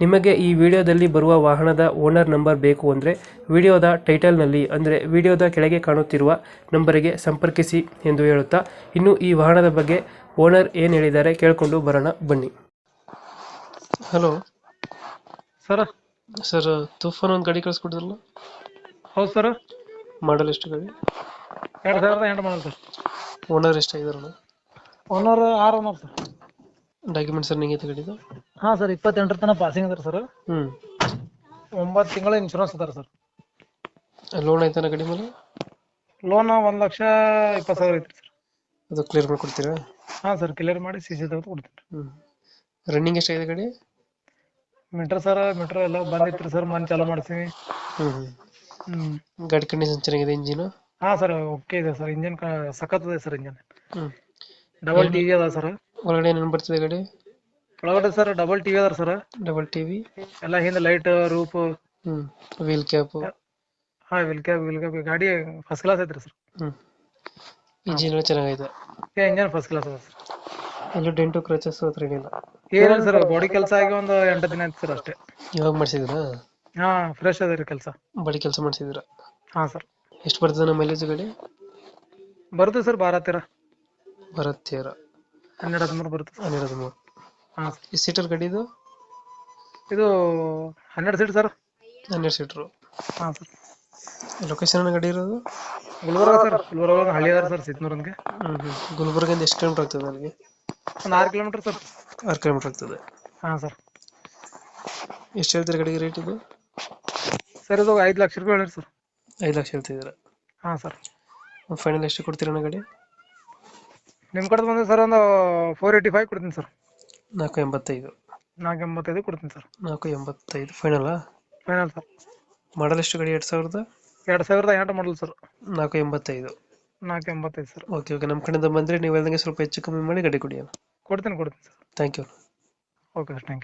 ನಿಮಗೆ ಈ ವಿಡಿಯೋದಲ್ಲಿ ಬರುವ ವಾಹನದ ಓನರ್ ನಂಬರ್ ಬೇಕು ಅಂದರೆ ವಿಡಿಯೋದ ಟೈಟಲ್ನಲ್ಲಿ ಅಂದರೆ ವಿಡಿಯೋದ ಕೆಳಗೆ ಕಾಣುತ್ತಿರುವ ನಂಬರಿಗೆ ಸಂಪರ್ಕಿಸಿ ಎಂದು ಹೇಳುತ್ತಾ ಇನ್ನು ಈ ವಾಹನದ ಬಗ್ಗೆ ಓನರ್ ಏನು ಹೇಳಿದ್ದಾರೆ ಕೇಳಿಕೊಂಡು ಬರೋಣ ಬನ್ನಿ. ಹಲೋ. ಸರ್. ಸರ್ ತುಫಾನ್ ಒಂದು ಗಾಡಿ ಕಳಿಸ್ಕೊಡಿದ್ರಲ್ಲ ಹೌದು ಸರ್. ಮಾಡಲ್ ಎಷ್ಟು ಗಾಡಿ? ಎರಡು ಸಾವಿರದ ಎಂಟು ಮಾಡಲ್ ಸರ್. ಓನರ್ ಎಷ್ಟಾಗಿದಾರಣ ಓನರ್ ಆರು ಓನರ್ ಸರ್. ಡಾಕ್ಯುಮೆಂಟ್ಸ್ ರನ್ನಿಂಗ್ ಐತೆ ಗಾಡಿದು ಹಾಂ ಸರ್ ಇಪ್ಪತ್ತೆಂಟರ ತನಕ ಪಾಸಿಂಗ್ ಅದಾರ ಸರ್. ಹ್ಞೂ ಒಂಬತ್ತು ತಿಂಗಳ ಇನ್ಶೂರೆನ್ಸ್ ಅದಾರ ಸರ್. ಲೋನ್ ಐತನ ಕಡಿಮೆ ಮೇಲೆ ಲೋನ್ ಒಂದು ಲಕ್ಷ ಇಪ್ಪತ್ತು ಸಾವಿರ ಐತ್ರಿ ಸರ್. ಅದು ಕ್ಲಿಯರ್ ಮಾಡಿಕೊಡ್ತೀರಾ? ಹಾಂ ಸರ್ ಕ್ಲಿಯರ್ ಮಾಡಿ ಸಿ ಸಿ ತೆಗೆದು ಕೊಡ್ತೀನಿ. ಹ್ಞೂ ರನ್ನಿಂಗ್ ಎಷ್ಟಾಗಿದೆ ಗಾಡಿ? ಮೀಟ್ರ್ ಸರ್ ಮೀಟ್ರ್ ಎಲ್ಲ ಬಂದಿತ್ತು ಸರ್ ಮನೆ ಚಾಲೂ ಮಾಡ್ತೀನಿ ಹ್ಞೂ ಹ್ಞೂ ಗಾಡಿ ಕಂಡೀಷನ್ ಚೆನ್ನಾಗಿದೆ ಇಂಜಿನು? ಹಾಂ ಸರ್ ಓಕೆ ಇದೆ ಸರ್ ಇಂಜಿನ್ ಸಖತ್ ಇದೆ ಸರ್ ಇಂಜಿನ್. ಹ್ಞೂ ಡಬಲ್ ಡಿ ಅದ ಸರ್. ಒಳಗಡೆ ಏನೇನು ಬರ್ತಿದೆ ಗಾಡಿ? ಒಳಗಡೆ ಸರ್ ಡಬಲ್ ಟಿವಿ ಅದರ ಅದ ಸರ್ ಡಬಲ್ ಟಿವಿ ಎಲ್ಲ ಹಿಂದೆ ಲೈಟ್ ರೂಪ್ ಹ್ಮ್ ವೀಲ್ ಕ್ಯಾಪ್ ಹಾ ವಿಲ್ ಕ್ಯಾಪ್ ವಿಲ್ ಕ್ಯಾಪ್ ಗಾಡಿ ಫಸ್ಟ್ ಕ್ಲಾಸ್ ಐತ್ರಿ ಸರ್. ಹ್ಮ್. ಇಂಜಿನ್ ಚೆನ್ನಾಗೈತೆ? ಏ ಇಂಜನ್ ಫಸ್ಟ್ ಕ್ಲಾಸ್ ಅದ ಸರ್. ಎಲ್ಲೂ ಡೆಂಟು ಕ್ರಚಸ್ ಹತ್ರ ಇಲ್ಲ ಏನಿಲ್ಲ ಸರ್ ಬಾಡಿ ಕೆಲಸ ಆಗಿ ಒಂದು ಎಂಟು ದಿನ ಆಯ್ತು ಸರ್ ಅಷ್ಟೇ. ಇವಾಗ ಮಾಡಿಸಿದ್ರಾ ಹಾ ಫ್ರೆಶ್ ಅದ ರೀ ಕೆಲಸ. ಬಾಡಿ ಕೆಲಸ ಮಾಡ್ಸಿದ್ರ ಹಾ ಸರ್. ಎಷ್ಟು ಬರ್ತದೆ ನಮ್ಮ ಮೈಲೇಜ್ ಗಾಡಿ? ಬರುತ್ತೆ ಸರ್ ಬಾರ ಹತ್ತಿರ. ಬರತ್ತೇರ ಹನ್ನೆರಡು ಹದಿಮೂರು ಬರುತ್ತೆ ಸರ್. ಹನ್ನೆರಡು ಮೂರು ಹಾಂ. ಈ ಸೀಟರ್ ಗಾಡಿ ಇದು ಇದು ಹನ್ನೆರಡು ಸೀಟ್ ಸರ್. ಹನ್ನೆರಡು ಸೀಟ್ರು ಹಾಂ ಸರ್. ಲೊಕೇಶನ್ ಗಾಡಿ ಇರೋದು? ಗುಲ್ಬರ್ಗ ಸರ್. ಗುಲ್ಬರ್ಗ ಹಳ್ಳಿ ಅದಾರ ಸರ್ ಸಿದ್ನೂರನ್ಗೆ ಹ್ಞೂ ಹ್ಞೂ ಗುಲ್ಬರ್ಗಿಂದ ಎಷ್ಟು ಕಿಲೋಮೀಟರ್ ಆಗ್ತದೆ ಅಲ್ಲಿಗೆ? ಒಂದು ಆರು ಕಿಲೋಮೀಟರ್ ಸರ್. ಆರು ಕಿಲೋಮೀಟರ್ ಆಗ್ತದೆ. ಹಾಂ ಸರ್. ಎಷ್ಟು ಹೇಳ್ತೀರಿ ಗಾಡಿಗೆ ರೇಟ್ ಇದು? ಸರ್ ಇದು ಐದು ಲಕ್ಷ ರೂಪಾಯಿ ಹೇಳಿರಿ ಸರ್. ಐದು ಲಕ್ಷ ಹೇಳ್ತಿದ್ದೀರಾ? ಹಾಂ ಸರ್. ಫೈನಲ್ ಎಷ್ಟು ಕೊಡ್ತೀರಾ ಗಾಡಿ? ನಿಮ್ಮ ಕಡೆ ಬಂದ್ರೆ ಸರ್ ಒಂದು ಫೋರ್ ಏಯ್ಟಿ ಫೈವ್ ಕೊಡ್ತೀನಿ ಸರ್. ನಾಲ್ಕು ಎಂಬತ್ತೈದು. ನಾಲ್ಕು ಎಂಬತ್ತೈದು ಕೊಡ್ತೀನಿ ಸರ್. ನಾಲ್ಕು ಎಂಬತ್ತೈದು. Final final sir. ಮಾಡಲ್ ಎಷ್ಟು ಗಾಡಿ? ಎರಡು ಸಾವಿರದ? ಎರಡು ಸಾವಿರದ ಎಂಟು ಮಾಡಲ್ ಸರ್. ನಾಲ್ಕು ಎಂಬತ್ತೈದು. ನಾಲ್ಕು ಎಂಬತ್ತೈದು ಸರ್. ಓಕೆ ಓಕೆ ನಮ್ಮ ಕಡೆಯಿಂದ ಬಂದರೆ ನೀವು ಹೇಳ್ದಂಗೆ ಸ್ವಲ್ಪ ಹೆಚ್ಚು ಕಮ್ಮಿ ಮಾಡಿ ಗಡಿ ಕೊಡಿ ಕೊಡ್ತೀನಿ ಕೊಡ್ತೀನಿ sir. Thank you okay sir thank you